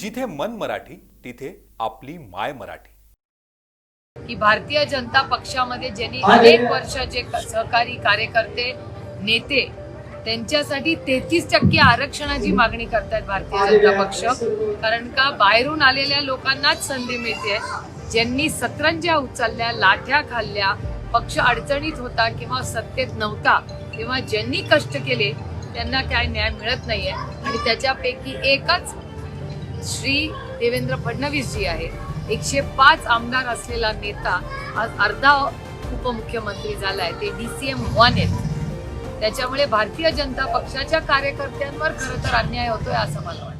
जिथे मन मराठी तिथे आपली माय मराठी. की भारतीय जनता पक्षामध्ये ज्यांनी अनेक वर्ष जे सहकारी कार्यकर्ते नेते त्यांच्यासाठी तेहतीस टक्के आरक्षणाची मागणी करतायत भारतीय जनता पक्ष. कारण का? बाहेरून आलेल्या लोकांनाच संधी मिळते. ज्यांनी सतरंज्या उचलल्या लाठ्या खाल्ल्या पक्ष अडचणीत होता किंवा सत्तेत नव्हता तेव्हा ज्यांनी कष्ट केले त्यांना काय न्याय मिळत नाहीये. आणि त्याच्यापैकी एकच श्री देवेंद्र फडणवीस जी आहेत एकशे पाच आमदार असलेला नेता आज अर्धा उपमुख्यमंत्री झालाय. ते डी सी वन आहेत. त्याच्यामुळे भारतीय जनता पक्षाच्या कार्यकर्त्यांवर खरं तर अन्याय होतोय असं मला वाटतं.